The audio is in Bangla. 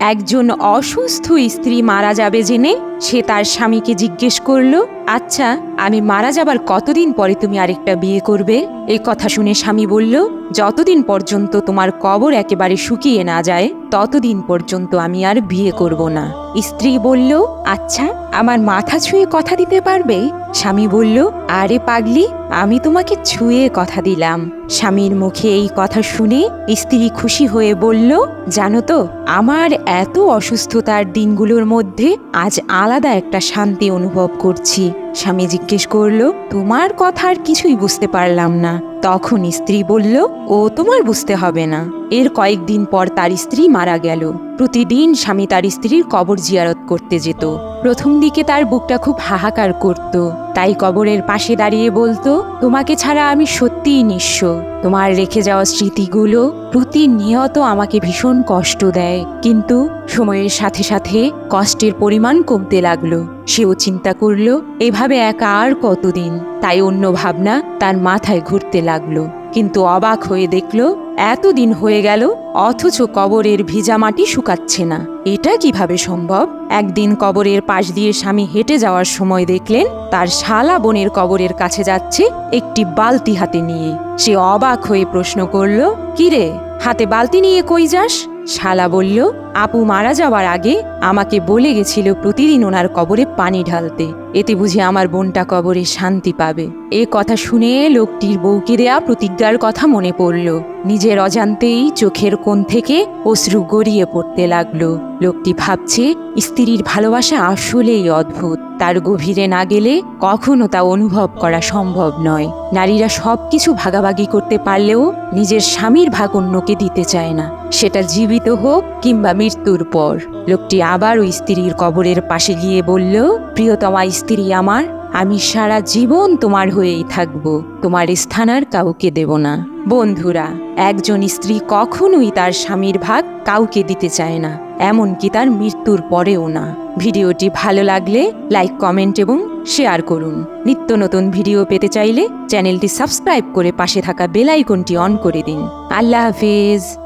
একজন অসুস্থ স্ত্রী মারা যাবে জেনে সে তার স্বামীকে জিজ্ঞেস করল আচ্ছা আমি মারা যাবার কতদিন পরে তুমি আরেকটা বিয়ে করবে? এই কথা শুনে স্বামী বলল, যতদিন পর্যন্ত তোমার কবর একেবারে শুকিয়ে না যায়, ততদিন পর্যন্ত আমি আর বিয়ে করব না। স্ত্রী বলল আচ্ছা আমার মাথা ছুঁয়ে কথা দিতে পারবে? স্বামী বলল, আরে পাগলি আমি তোমাকে ছুঁয়ে কথা দিলাম। স্বামীর মুখে এই কথা শুনে স্ত্রী খুশি হয়ে বলল, জানো তো, আমার এত অসুস্থতার দিনগুলোর মধ্যে আজ আলাদা একটা শান্তি অনুভব করছি। স্বামী জিজ্ঞেস করল, তোমার কথা আর কিছুই বুঝতে পারলাম না। তখন স্ত্রী বলল, ও তোমার বুঝতে হবে না। এর কয়েকদিন পর তার স্ত্রী মারা গেল। প্রতিদিন স্বামী তার স্ত্রীর কবর জিয়ারত করতে যেত। প্রথম দিকে তার বুকটা খুব হাহাকার করত। তাই কবরের পাশে দাঁড়িয়ে বলতো, তোমাকে ছাড়া আমি সত্যিই নিঃস্ব। তোমার রেখে যাওয়া স্মৃতিগুলো প্রতিনিয়ত আমাকে ভীষণ কষ্ট দেয়। কিন্তু সময়ের সাথে সাথে কষ্টের পরিমাণ কমতে লাগল। সেও চিন্তা করল, এভাবে একা আর কতদিন? তাই অন্য ভাবনা তার মাথায় ঘুরতে লাগল। কিন্তু অবাক হয়ে দেখল, এতদিন হয়ে গেল, অথচ কবরের ভিজা মাটি শুকাচ্ছে না। এটা কীভাবে সম্ভব? একদিন কবরের পাশ দিয়ে স্বামী হেঁটে যাওয়ার সময় দেখলেন, তার শালা বোনের কবরের কাছে যাচ্ছে একটি বালতি হাতে নিয়ে। সে অবাক হয়ে প্রশ্ন করল, কিরে, হাতে বালতি নিয়ে কই যাস? শালা বলল, আপু মারা যাওয়ার আগে আমাকে বলে গেছিল প্রতিদিন ওনার কবরে পানি ঢালতে। এতে বুঝি আমার বোনটা কবরে শান্তি পাবে। এ কথা শুনে লোকটির বউকে দেয়া প্রতিজ্ঞার কথা মনে পড়ল। নিজের অজান্তেই চোখের কোণ থেকে অশ্রু গড়িয়ে পড়তে লাগল। লোকটি ভাবছে, স্ত্রীর ভালোবাসা আসলেই অদ্ভুত। তার গভীরে না গেলে কখনো তা অনুভব করা সম্ভব নয়। নারীরা সব কিছু ভাগাভাগি করতে পারলেও নিজের স্বামীর ভাগ অন্যকে দিতে চায় না। সেটা জীবিত হোক কিংবা মৃত্যুর পর। লোকটি আবারও স্ত্রীর কবরের পাশে গিয়ে বলল, প্রিয়তমা স্ত্রী আমার, আমি সারা জীবন তোমার হয়েই থাকব। তোমার স্থান আর কাউকে দেব না। বন্ধুরা, একজন স্ত্রী কখনোই তার স্বামীর ভাগ কাউকে দিতে চায় না। এমনকি তার মৃত্যুর পরেও না। ভিডিওটি ভালো লাগলে লাইক, কমেন্ট এবং শেয়ার করুন। নিত্য নতুন ভিডিও পেতে চাইলে চ্যানেলটি সাবস্ক্রাইব করে পাশে থাকা বেল আইকনটি অন করে দিন। আল্লাহ হাফেজ।